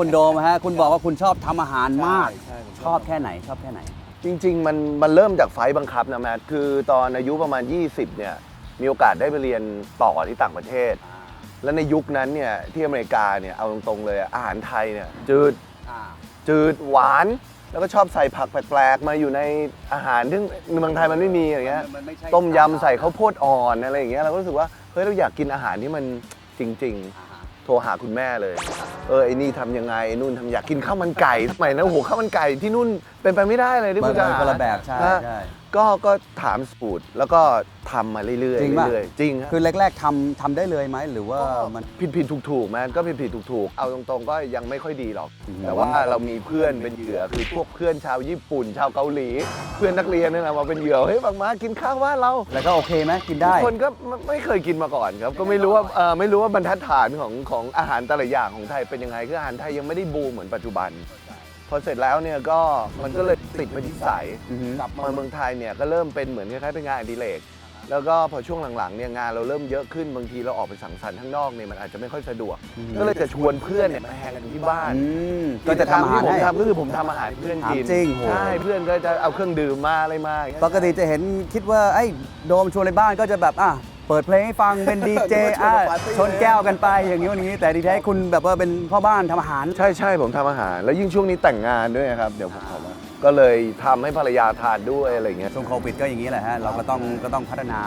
คุณโดมฮะคุณบอกว่าคุณชอบทำอาหารมาก ใช่ผมชอบแค่ไหนชอบแค่ไหน จริง ๆ มันมันเริ่มจากไฟล์บังคับนะแมทคือตอนอายุประมาณ 20 เนี่ย มีโอกาสได้ไปเรียนต่อที่ต่างประเทศ แล้วในยุคนั้นเนี่ยที่อเมริกาเนี่ยเอาตรงๆเลยอาหารไทยเนี่ยจืดจืดหวาน แล้วก็ชอบใส่ผักแปลกๆ มาอยู่ในอาหารซึ่งในเมืองไทยมันไม่มีอย่างเงี้ย มันไม่ใช่ ต้มยำใส่ข้าวโพดอ่อนอะไรอย่างเงี้ยเราก็รู้สึกว่าเฮ้ยเราอยากกินอาหารที่มันจริงอ่าฮะๆ โทรหาคุณแม่เลย เออไอ้นี่ทำยังไงไอ้นู่นทำอยากกินข้าวมันไก่สมัยนั้นโอ้โหข้าวมันไก่ที่นู่น เป็นไปไม่ได้เลยที่มัคุนณจะหาคนละแบบใช่ฮะใช่ ก็ก็ถามสูตรแล้วก็ทำมาเรื่อยๆจริงป่ะ เรื่อยๆจริงฮะคือแรกๆทำทำได้เลยไหมหรือว่ามัน ผิดผิดถูกถูกๆแมนก็ผิดผิดถูกถูกๆเอาตรงๆ ก็ยังไม่ค่อยดีหรอก อืม แต่ว่าเรามีเพื่อนเป็นเหยื่อคือพวกเพื่อนชาวญี่ปุ่น ชาวเกาหลี เพื่อนนักเรียนนี่แหละมาเป็นเหยื่อเฮ้ยบางมากินข้าวว่านเราแล้วก็โอเคไหมกินได้ทุกคนก็ไม่ไม่เคยกินมาก่อนครับ ก็ไม่รู้ว่าเออไม่รู้ว่าบรรทัดฐานของของอาหารแต่ละอย่างของไทยเป็นยังไงคืออาหารไทยยังไม่ได้บูมเหมือนปัจจุบัน พอเสร็จแล้วเนี่ยก็มันก็เลยติดมาที่สายอือฮึกลับมาเมืองไทยเนี่ยก็เริ่มเป็นเหมือนคล้ายๆเป็นงานอดิเรกแล้วก็พอช่วงหลังๆเนี่ยงานเราเริ่มเยอะขึ้นบางทีเราออกไปสังสรรค์ข้างนอกเนี่ยมันอาจจะไม่ค่อยสะดวก ก็เลยจะชวนเพื่อนเนี่ยมาแฮงกันที่บ้านอืมก็จะทำอาหารที่ผมให้ทำก็คือผมทำอาหารให้เพื่อนกินถามจริงโหใช่เพื่อนก็จะเอาเครื่องดื่มมาอะไรมาปกติจะเห็นคิดว่าไอ้โดมชวนในบ้านก็จะแบบอะ เปิดเพลงให้ฟังเป็นดีเจชวนอะมาปาร์ตี้ชนแก้วกันไปอย่างนี้อย่างนี้ แต่ดีแท้คุณแบบว่าเป็นพ่อบ้านทำอาหาร ใช่ใช่ผมทำอาหาร แล้วยิ่งช่วงนี้แต่งงานด้วยครับ เดี๋ยวผมขอมาก็เลยทำให้ภรรยาทานด้วยอะไรอย่างเงี้ย ช่วงโควิดก็อย่างนี้แหละฮะเราก็ต้องก็ต้องพัฒนา